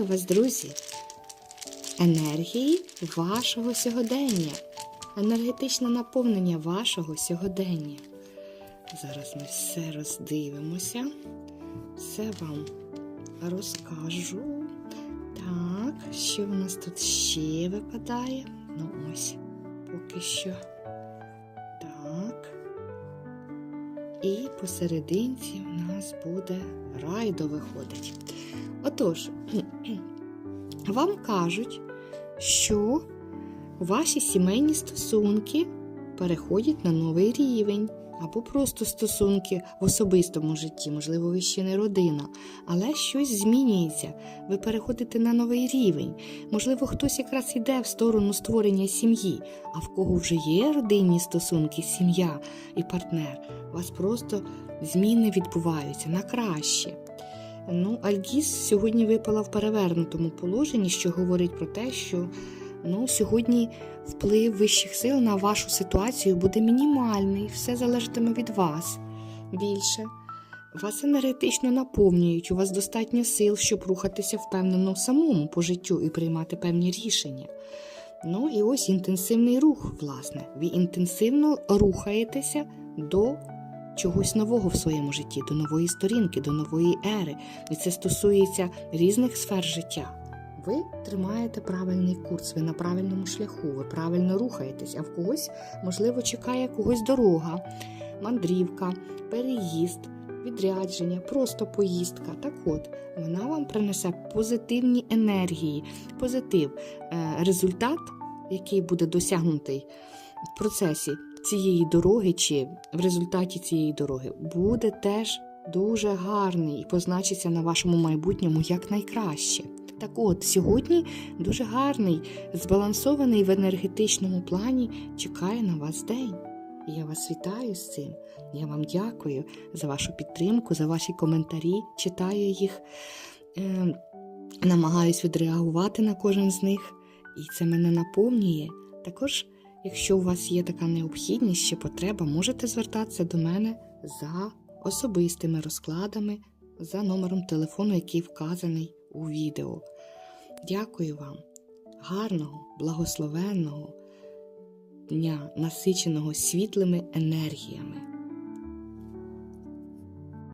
Вітаю вас, друзі! Енергії вашого сьогодення, енергетичне наповнення вашого сьогодення. Зараз ми все роздивимося, все вам розкажу. Так, що у нас тут ще випадає? Ну ось, поки що. Так. І посерединці в нас буде райдо виходить. Отож, вам кажуть, що ваші сімейні стосунки переходять на новий рівень. Або просто стосунки в особистому житті, можливо, ви ще не родина, але щось змінюється. Ви переходите на новий рівень. Можливо, хтось якраз іде в сторону створення сім'ї, а в кого вже є родинні стосунки, сім'я і партнер, у вас просто зміни відбуваються на краще. Ну, Альгіз сьогодні випала в перевернутому положенні, що говорить про те, що ну, сьогодні вплив вищих сил на вашу ситуацію буде мінімальний, все залежатиме від вас більше. Вас енергетично наповнюють, у вас достатньо сил, щоб рухатися впевнено самому по життю і приймати певні рішення. Ну і ось інтенсивний рух, власне. Ви інтенсивно рухаєтеся до чогось нового в своєму житті, до нової сторінки, до нової ери. І це стосується різних сфер життя. Ви тримаєте правильний курс, ви на правильному шляху, ви правильно рухаєтесь, а в когось, можливо, чекає когось дорога, мандрівка, переїзд, відрядження, просто поїздка. Так от, вона вам принесе позитивні енергії, позитив, Е, результат, який буде досягнутий в процесі цієї дороги чи в результаті цієї дороги, буде теж дуже гарний і позначиться на вашому майбутньому як найкраще. Так от, сьогодні дуже гарний, збалансований в енергетичному плані чекає на вас день. І я вас вітаю з цим. Я вам дякую за вашу підтримку, за ваші коментарі. Читаю їх, е, намагаюсь відреагувати на кожен з них, і це мене наповнює. Також, якщо у вас є така необхідність чи потреба, можете звертатися до мене за особистими розкладами за номером телефону, який вказаний у відео. Дякую вам, гарного, благословенного дня, насиченого світлими енергіями.